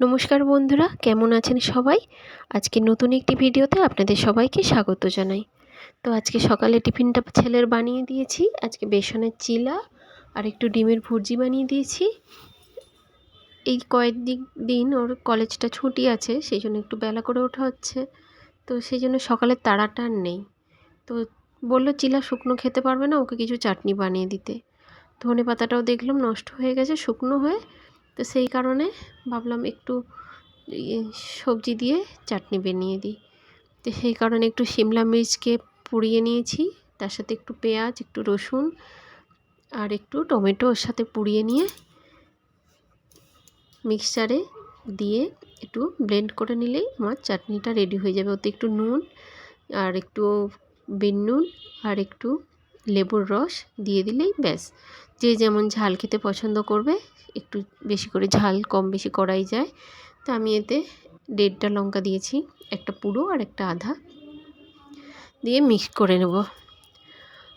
নমস্কার বন্ধুরা, কেমন আছেন সবাই? আজকে নতুন একটি ভিডিওতে আপনাদের সবাইকে স্বাগত জানাই। তো আজকে সকালে টিফিনটা ছেলের বানিয়ে দিয়েছি, আজকে বেসনের চিলা আর একটু ডিমের ভুর্জি বানিয়ে দিয়েছি। এই কয়েকদিন দিন ওর কলেজটা ছুটি আছে, সেই জন্য একটু বেলা করে ওঠা হচ্ছে, তো সেই জন্য সকালে তাড়াটা নেই। তো বলল, চিলা শুকনো খেতে পারবে না, ওকে কিছু চাটনি বানিয়ে দিতে। ধনে পাতাটাও দেখলাম নষ্ট হয়ে গেছে, শুকনো হয়ে তো সেই কারণে ভাবলাম একটু সবজি দিয়ে চাটনি বানিয়ে দিই। তো সেই কারণে একটু শিমলা মির্চকে পুড়িয়ে নিয়েছি, তার সাথে একটু পেঁয়াজ, একটু রসুন আর একটু টমেটো ওর সাথে পুড়িয়ে নিয়ে মিক্সচারে দিয়ে একটু ব্লেন্ড করে নিলেই আমার চাটনিটা রেডি হয়ে যাবে। ওতে একটু নুন আর একটু বিন নুন আর একটু লেবুর রস দিয়ে দিলেই ব্যাস। যে যেমন ঝাল খেতে পছন্দ করবে, একটু বেশি করে ঝাল কম বেশি করাই যায়। তো আমি এতে দেড়টা লঙ্কা দিয়েছি, একটা পুরো আর একটা আধা। দিয়ে মিক্স করে নেব।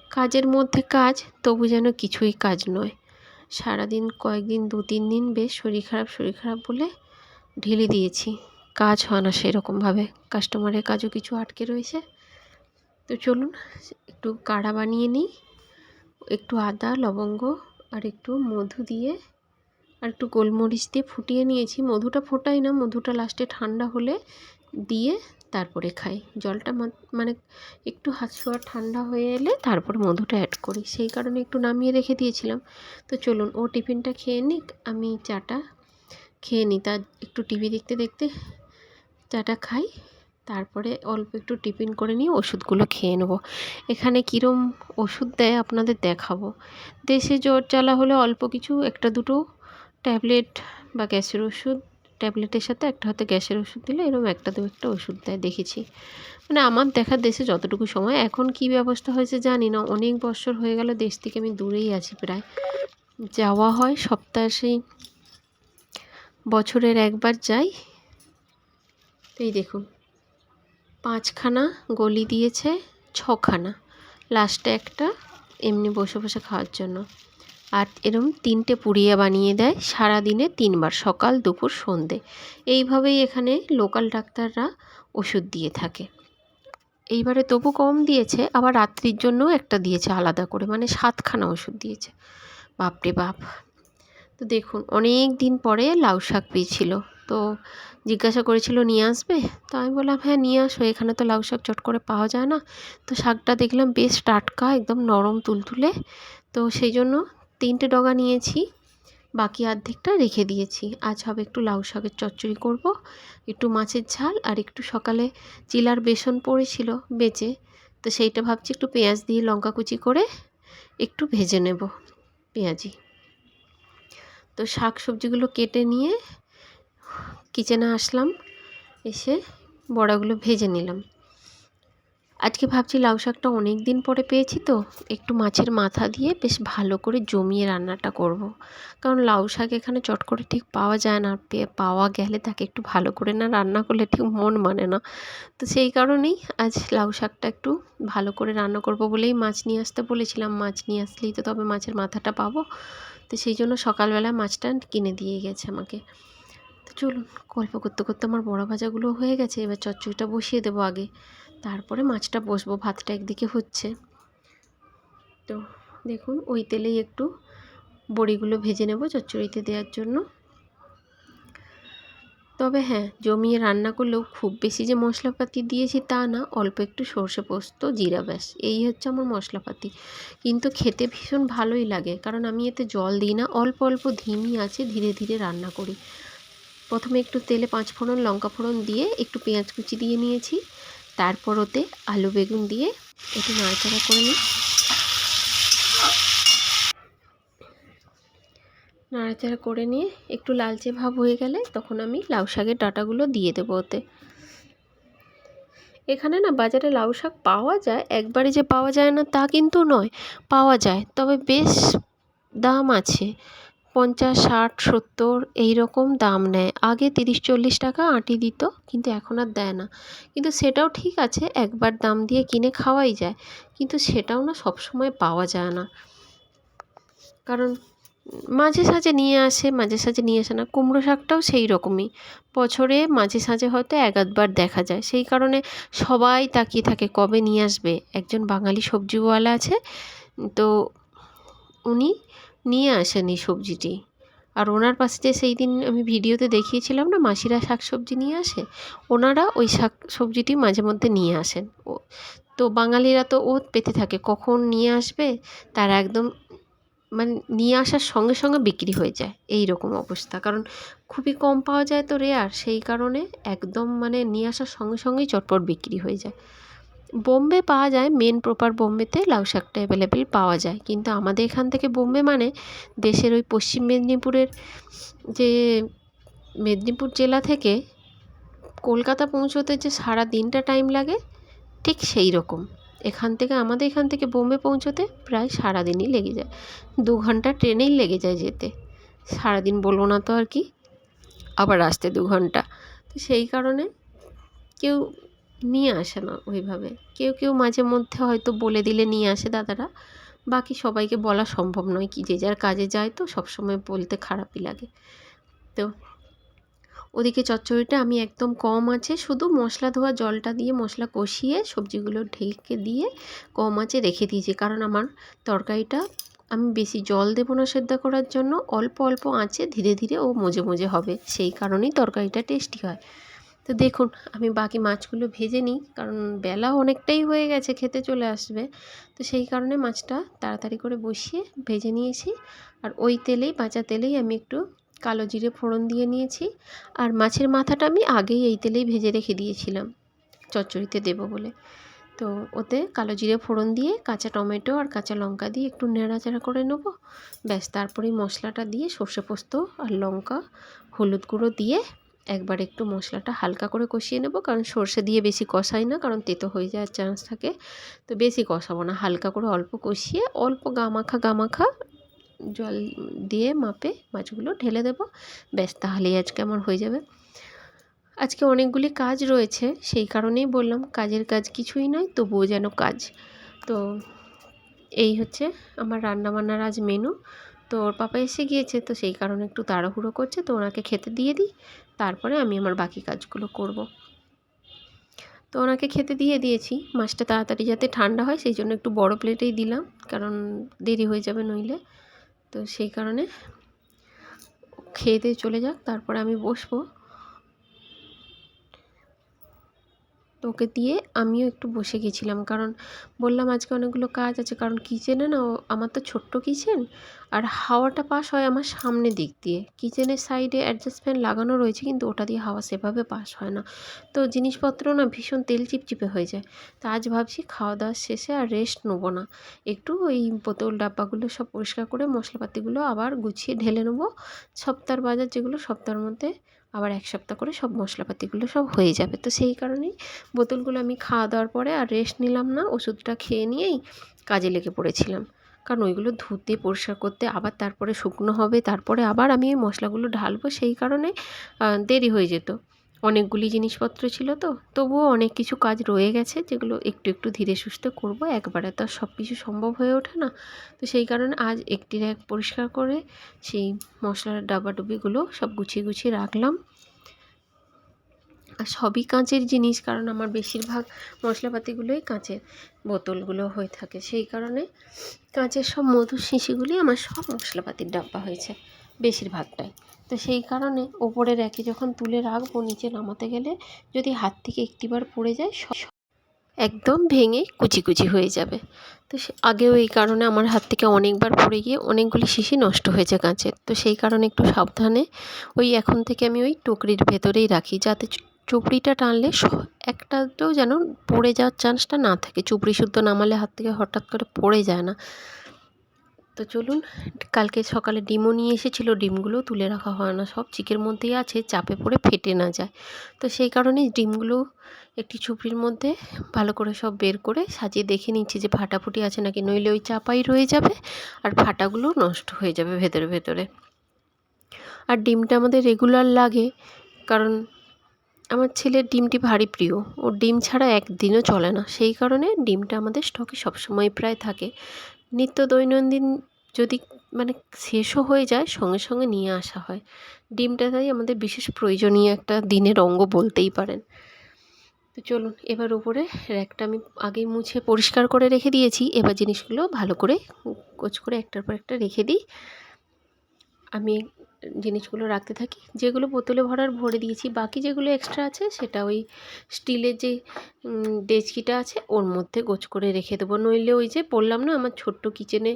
কাজের মধ্যে কাজ, তবু যেন কিছুই কাজ নয়। সারাদিন কয়েকদিন দু তিন দিন বেশ শরীর খারাপ শরীর খারাপ বলে ঢেলে দিয়েছি। কাজ হয় না সেরকমভাবে। কাস্টমারের কাজও কিছু আটকে রয়েছে। তো চলুন, একটু কাড়া বানিয়ে নিই। একটু আদা, লবঙ্গ আর একটু মধু দিয়ে আর একটু গোলমরিচ দিয়ে ফুটিয়ে নিয়েছি। মধুটা ফোটাই না, মধুটা লাস্টে ঠান্ডা হলে দিয়ে তারপরে খাই। জলটা মানে একটু হাত ছোঁয়া ঠান্ডা হয়ে এলে তারপরে মধুটা অ্যাড করি। সেই কারণে একটু নামিয়ে রেখে দিয়েছিলাম। তো চলুন, ও টিফিনটা খেয়ে নিক, আমি চাটা খেয়ে নিই। তার একটু টিভি দেখতে দেখতে চাটা খাই। তারপরে অল্প একটু টিফিন করে নিয়ে ওষুধগুলো খেয়ে নেব। এখানে কীরম ওষুধ দেয় আপনাদের দেখাবো। দেশে জ্বর জ্বালা হলে অল্প কিছু, একটা দুটো ট্যাবলেট বা গ্যাসের ওষুধ। ট্যাবলেটের সাথে একটা হাতে গ্যাসের ওষুধ দিলে এরকম একটা দু একটা ওষুধ দেয়, দেখেছি। মানে আমার দেখা দেশে যতটুকু সময়, এখন কি ব্যবস্থা হয়েছে জানি না। অনেক বছর হয়ে গেল দেশ থেকে আমি দূরেই আছি প্রায়। যাওয়া হয় সপ্তাহে সেই বছরের একবার যাই। এই দেখুন। পাঁচখানা গলি দিয়েছে, ছখানা। লাস্টে একটা এমনি বসে বসে খাওয়ার জন্য। আর এরম তিনটে পুড়িয়া বানিয়ে দেয় সারা দিনে তিনবার, সকাল, দুপুর, সন্ধে। এইভাবেই এখানে লোকাল ডাক্তাররা ওষুধ দিয়ে থাকে। এইবারে তবু কম দিয়েছে, আবার রাত্রির জন্যও একটা দিয়েছে আলাদা করে মানে সাতখানা ওষুধ দিয়েছে। বাপরে বাপ। তো দেখুন, অনেক দিন পরে লাউ শাক পেয়েছিল। তো জিজ্ঞাসা করেছিল, নিয়ে আসবে? তো আমি বললাম হ্যাঁ নিয়ে আসো, এখানে তো লাউ শাক চট করে পাওয়া যায় না। তো শাকটা দেখলাম বেশ টাটকা, একদম নরম তুলতুলে। তো সেই জন্য তিনটে ডগা নিয়েছি, বাকি অর্ধেকটা রেখে দিয়েছি। আজ হবে একটু লাউ শাকের চচ্চড়ি করব, একটু মাছের ঝাল আর একটু সকালে চিলার বেসন পড়েছিল বেঁচে তো সেইটা ভাবছি একটু পেঁয়াজ দিয়ে লঙ্কা কুচি করে একটু ভেজে নেব পেঁয়াজি। তো শাক সবজিগুলো কেটে নিয়ে কিচেনে আসলাম, এসে বড়াগুলো ভেজে নিলাম। আজকে ভাবছি লাউ শাকটা অনেক দিন পরে পেয়েছি তো, একটু মাছের মাথা দিয়ে বেশ ভালো করে জমিয়ে রান্নাটা করব। কারণ লাউ শাক এখানে চট করে ঠিক পাওয়া যায় না পাওয়া গেলে তাকে একটু ভালো করে না রান্না করলে ঠিক মন মানে না। তো সেই কারণেই আজ লাউ শাকটা একটু ভালো করে রান্না করব বলেই মাছ নিয়ে আসতে বলেছিলাম। মাছ নিয়ে আসলেই তো তবে মাছের মাথাটা পাবো। তো সেই জন্য সকালবেলা মাছটা কিনে দিয়ে গেছে আমাকে। তো চলুন, গল্প করতে করতে আমার বড়া ভাজাগুলো হয়ে গেছে। এবার চচ্চড়িটা বসিয়ে দেবো আগে। তারপরে মাছটা বসবো, ভাতটা একদিকে হচ্ছে। তো দেখুন, ওই তেলেই একটু বড়িগুলো ভেজে নেব চচ্চড়িতে দেওয়ার জন্য। তবে হ্যাঁ জমিয়ে রান্না করলেও খুব বেশি যে মশলাপাতি দিয়েছি তা না, অল্প একটু সর্ষে পোস্ত, জিরা ব্যাস, এই হচ্ছে আমার মশলাপাতি। কিন্তু খেতে ভীষণ ভালোই লাগে, কারণ আমি এতে জল দিই না, অল্প অল্প ধিমি আছে, ধীরে ধীরে রান্না করি। প্রথমে একটু তেলে পাঁচ ফোড়ন, লঙ্কা ফোড়ন দিয়ে একটু পেঁয়াজ কুচি দিয়ে নিয়েছি। তারপর ওতে আলু বেগুন দিয়ে একটু নাড়াচাড়া করে নিই। নাড়াচাড়া করে নিয়ে একটু লালচে ভাব হয়ে গেলে তখন আমি লাউ শাকের ডাঁটাগুলো দিয়ে দেবো ওতে। এখানে না বাজারে লাউ শাক পাওয়া যায়, একবারে যে পাওয়া যায় না তা কিন্তু নয়, পাওয়া যায়। তবে বেশ দাম আছে। পঞ্চাশ, ষাট, সত্তর এই রকম দাম নেয়। আগে তিরিশ, চল্লিশ টাকা আঁটি দিত, কিন্তু এখন আর দেয় না। কিন্তু সেটাও ঠিক আছে, একবার দাম দিয়ে কিনে খাওয়াই যায়, কিন্তু সেটাও না সব সময় পাওয়া যায় না। কারণ মাঝে সাঝে নিয়ে আসে, মাঝে সাঝে নিয়ে আসে না, কুমড়ো শাকটাও সেই রকমই বছরে মাঝে সাঝে হয়তো এক আধবার দেখা যায়। সেই কারণে সবাই তাকিয়ে থাকে, কবে নিয়ে আসবে? একজন বাঙালি সবজিওয়ালা আছে, তো উনি নিয়ে আসেনি সবজিটি। আর ওনার পাশে যে সেই দিন আমি ভিডিওতে দেখিয়েছিলাম না, মাসিরা শাক সবজি নিয়ে আসে, ওনারা ওই শাক সবজিটি মাঝে মধ্যে নিয়ে আসেন। ও, তো বাঙালিরা তো ওত পেতে থাকে, কখন নিয়ে আসবে, তার একদম মানে নিয়ে আসার সঙ্গে সঙ্গে বিক্রি হয়ে যায় এই রকম অবস্থা। কারণ খুবই কম পাওয়া যায় তো রেয়ার, সেই কারণে একদম মানে নিয়ে আসার সঙ্গে সঙ্গেই চটপট বিক্রি হয়ে যায়। বোম্বে পাওয়া যায় মেন প্রপার বোম্বেতে লাউ শাকটা অ্যাভেলেবেল পাওয়া যায়। কিন্তু আমাদের এখান থেকে বোম্বে মানে দেশের ওই পশ্চিম মেদিনীপুরের যে মেদিনীপুর জেলা থেকে কলকাতা পৌঁছোতে যে সারা দিনটা টাইম লাগে, ঠিক সেই রকম। এখান থেকে, আমাদের এখান থেকে বোম্বে পৌঁছোতে প্রায় সারাদিনই লেগে যায়। দু ঘণ্টা ট্রেনেই লেগে যায় যেতে। সারাদিন বলব না তো আর কি, আবার আসতে দু ঘণ্টা। তো সেই কারণে কেউ নিয়ে আসে না ওইভাবে। কেউ কেউ মাঝে মধ্যে হয়তো বলে দিলে নিয়ে আসে দাদারা। বাকি সবাইকে বলা সম্ভব নয় কি যে যার কাজে যায় তো সবসময় বলতে খারাপই লাগে। তো ওদিকে চচ্চড়িটা আমি একদম কম আছে। শুধু মশলা ধোয়া জলটা দিয়ে মশলা কষিয়ে সবজিগুলো ঢেকে দিয়ে কম আছে রেখে দিয়েছি। কারণ আমার তরকারিটা আমি বেশি জল দেবো না সেদ্ধ করার জন্য। অল্প অল্প আঁচে ধীরে ধীরে ও মজে মজে হবে। সেই কারণেই তরকারিটা টেস্টি হয়। তো দেখুন, আমি বাকি মাছগুলো ভেজে নিই, কারণ বেলা অনেকটাই হয়ে গেছে, খেতে চলে আসবে। তো সেই কারণে মাছটা তাড়াতাড়ি করে বসিয়ে ভেজে নিয়েছি। আর ওই তেলেই, বাঁচা তেলেই আমি একটু কালো জিরে ফোড়ন দিয়ে নিয়েছি। আর মাছের মাথাটা আমি আগেই এই তেলেই ভেজে রেখে দিয়েছিলাম, চচ্চড়িতে দেবো বলে। তো ওতে কালো জিরে ফোড়ন দিয়ে, কাঁচা টমেটো আর কাঁচা লঙ্কা দিয়ে একটু নেড়াচাড়া করে নেব। ব্যাস, তারপরেই মশলাটা দিয়ে সর্ষে পোস্ত আর লঙ্কা, হলুদ গুঁড়ো দিয়ে একবার একটু মশলাটা হালকা করে কষিয়ে নেব, কারণ সর্ষে দিয়ে বেশি কষাই না, কারণ তেতো হয়ে যাওয়ার চান্স থাকে। তো বেশি কষাবো না, হালকা করে অল্প কষিয়ে অল্প গামাখা গামাখা জল দিয়ে মাপে মাছগুলো ঢেলে দেবো। ব্যাস, তাহলেই আজকে আমার হয়ে যাবে। আজকে অনেকগুলি কাজ রয়েছে, সেই কারণেই বললাম কাজের কাজ কিছুই নয়, তবুও যেন কাজ। তো এই হচ্ছে আমার রান্নাবান্নার আজ মেনু তো ওর পাপা এসে গিয়েছে, তো সেই কারণে একটু তাড়াহুড়ো করছে, তো ওনাকে খেতে দিয়ে দিই, তারপরে আমি আমার বাকি কাজগুলো করব। তো ওনাকে খেতে দিয়ে দিয়েছি, মাছটা তাড়াতাড়ি যাতে ঠান্ডা হয়, সেই জন্য একটু বড় প্লেটেই দিলাম, কারণ দেরি হয়ে যাবে নইলে। তো সেই কারণে খেয়ে দিয়ে চলে যাক, তারপরে আমি বসবো তো ওকে দিয়ে আমিও একটু বসে গেছিলাম। কারণ বললাম আজকে অনেকগুলো কাজ আছে, কারণ কিচেনে না আমার তো ছোট্ট কিচেন আর হাওয়াটা পাস হয় আমার সামনের দিক দিয়ে। কিচেনের সাইডে অ্যাডজাস্ট ফ্যান লাগানো রয়েছে, কিন্তু ওটা দিয়ে হাওয়া সেভাবে পাস হয় না। তো জিনিসপত্র না ভীষণ তেল চিপচিপে হয়ে যায়। তো আজ ভাবছি খাওয়া দাওয়ার শেষে আর রেস্ট নেব না। একটু ওই বোতল ডাব্বাগুলো সব পরিষ্কার করে মশলাপাতিগুলো আবার গুছিয়ে ঢেলে নেব। সপ্তাহের বাজার যেগুলো সপ্তাহের মধ্যে আবার এক সপ্তাহ করে সব মশলাপাতিগুলো সব হয়ে যাবে। তো সেই কারণেই বোতলগুলো আমি খাওয়া দাওয়ার পরে আর রেস্ট নিলাম না, ওষুধটা খেয়ে নিয়েই কাজে লেগে পড়েছিলাম। কারণ ওইগুলো ধুতে, পরিষ্কার করতে আবার তারপরে শুকনো হবে, তারপরে আবার আমি মশলাগুলো ঢালবো, সেই কারণে দেরি হয়ে যেত। অনেকগুলি জিনিসপত্র ছিল তো, তবুও অনেক কিছু কাজ রয়ে গেছে যেগুলো একটু একটু ধীরে সুস্থে করব। একবারে তো সব কিছু সম্ভব হয়ে ওঠে না। তো সেই কারণে আজ একটি র্যাক পরিষ্কার করে সেই মশলার ডাবাডুবিগুলো সব গুছিয়ে গুছিয়ে রাখলাম। আর সবই কাঁচের জিনিস কারণ আমার বেশিরভাগ মশলাপাতিগুলোই কাঁচের বোতলগুলো হয়ে থাকে। সেই কারণে কাঁচের সব মধুর শিশিগুলি আমার সব মশলাপাতির ডাব্বা হয়েছে, বেশিরভাগটাই। তো সেই কারণে ওপরে র্যাকে যখন তুলে রাখব, নিচে নামাতে গেলে যদি হাত থেকে একটিবার পড়ে যায় একদম ভেঙে কুচি কুচি হয়ে যাবে। তো সে, আগেও এই কারণে আমার হাত থেকে অনেকবার পড়ে গিয়ে অনেকগুলি শিশি নষ্ট হয়েছে কাঁচের। তো সেই কারণে একটু সাবধানে ওই এখন থেকে আমি ওই টুকরির ভেতরেই রাখি, যাতে চুপড়িটা টানলে একটাতেও যেন পড়ে যাওয়ার চান্সটা না থাকে। চুপড়ি শুদ্ধ নামালে হাত থেকে হঠাৎ করে পড়ে যায় না। তো চলুন, কালকে সকালে ডিমও নিয়ে এসেছিল, ডিমগুলো তুলে রাখা হয় না, সব চিকের মধ্যেই আছে, চাপে পড়ে ফেটে না যায়। তো সেই কারণেই ডিমগুলো একটি চুপড়ির মধ্যে ভালো করে সব বের করে সাজিয়ে দেখে নিচ্ছি যে ফাটাফুটি আছে নাকি, নইলে ওই চাপাই রয়ে যাবে আর ফাটাগুলো নষ্ট হয়ে যাবে ভেতরে ভেতরে। আর ডিমটা আমাদের রেগুলার লাগে, কারণ আমার ছেলের ডিমটি ভারী প্রিয়, ওর ডিম ছাড়া একদিনও চলে না। সেই কারণে ডিমটা আমাদের স্টকে সবসময় প্রায় থাকে। নিত্য দৈনন্দিন যদি মানে শেষও হয়ে যায়, সঙ্গে সঙ্গে নিয়ে আসা হয়। ডিমটা তাই আমাদের বিশেষ প্রয়োজনীয় একটা দিনের অঙ্গ বলতেই পারেন। তো চলুন, এবার উপরে র্যাকটা আমি আগে মুছে পরিষ্কার করে রেখে দিয়েছি। এবার জিনিসগুলো ভালো করে কোচ করে একটার পর একটা রেখে দিই। আমি জিনিসগুলো রাখতে থাকি। যেগুলো বোতলে ভরার ভরে দিয়েছি। বাকি যেগুলো এক্সট্রা আছে, সেটা ওই স্টিলের যে ডেচকিটা আছে, ওর মধ্যে গোছ করে রেখে দেবো। নইলে ওই যে বললাম না, আমার ছোট্ট কিচেনে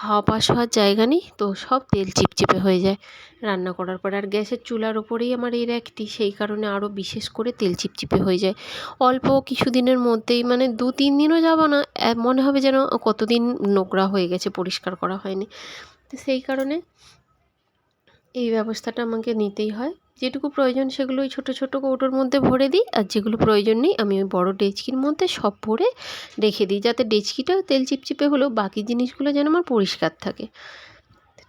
হাওয়া পাস হওয়ার জায়গা নেই, তো সব তেল চিপচিপে হয়ে যায়। রান্না করার পর আর গ্যাসের চুলার ওপরেই আমার এই র্যাকটি সেই কারণে আরও বিশেষ করে তেল চিপচিপে হয়ে যায়। অল্প কিছু দিনের মধ্যেই মানে দু, তিন দিনও যাব না মনে হবে যেন কতদিন নোংরা হয়ে গেছে, পরিষ্কার করা হয়নি। তো সেই কারণে এই ব্যবস্থাটা আমাকে নিতেই হয়। যেটুকু প্রয়োজন সেগুলো ওই ছোটো ছোটো কৌটোর মধ্যে ভরে দিই আর যেগুলো প্রয়োজন নেই আমি ওই বড়ো ডেচকির মধ্যে সব ভরে রেখে দিই যাতে ডেচকিটাও তেল চিপচিপে হলেও বাকি জিনিসগুলো যেন আমার পরিষ্কার থাকে।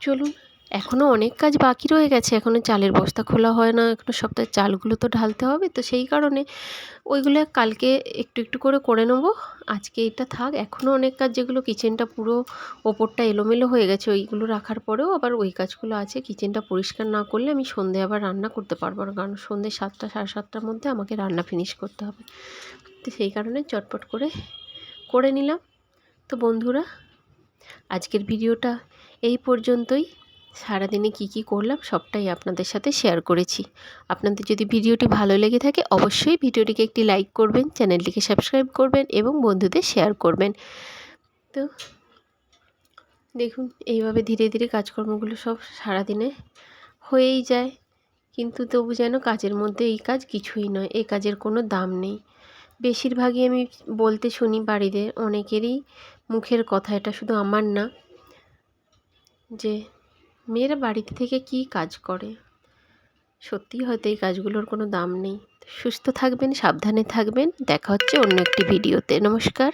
চলুন এখনও অনেক কাজ বাকি রয়ে গেছে। এখনও চালের বস্তা খোলা হয় না এখনও সপ্তাহের চালগুলো তো ঢালতে হবে। তো সেই কারণে ওইগুলো কালকে একটু একটু করে করে নেব। আজকে এটা থাক এখনও অনেক কাজ যেগুলো কিচেনটা পুরো ওপরটা এলোমেলো হয়ে গেছে, ওইগুলো রাখার পরেও আবার ওই কাজগুলো আছে। কিচেনটা পরিষ্কার না করলে আমি সন্ধে আবার রান্না করতে পারব না, কারণ সন্ধে সাতটা, সাড়ে সাতটার মধ্যে আমাকে রান্না ফিনিশ করতে হবে। তো সেই কারণে চটপট করে করে নিলাম। তো বন্ধুরা, আজকের ভিডিওটা এই পর্যন্তই। সারাদিনে কি কি করলাম সবটাই আপনাদের সাথে শেয়ার করেছি। আপনাদের যদি ভিডিওটি ভালো লেগে থাকে অবশ্যই ভিডিওটিকে একটি লাইক করবেন, চ্যানেলটিকে সাবস্ক্রাইব করবেন এবং বন্ধুদের শেয়ার করবেন। তো দেখুন, এইভাবে ধীরে ধীরে কাজকর্মগুলো সব সারাদিনে হয়েই যায়। কিন্তু তবু যেন কাজের মধ্যে এই কাজ কিছুই নয়, এই কাজের কোনো দাম নেই। বেশিরভাগই আমি বলতে শুনি বাড়িতে অনেকেরই মুখের কথা, এটা শুধু আমার না, যে মেয়েরা বাড়িতে থেকে কি কাজ করে? সত্যি হয়তো এই কাজগুলোর কোনো দাম নেই। সুস্থ থাকবেন, সাবধানে থাকবেন। দেখা হচ্ছে অন্য একটি ভিডিওতে। নমস্কার।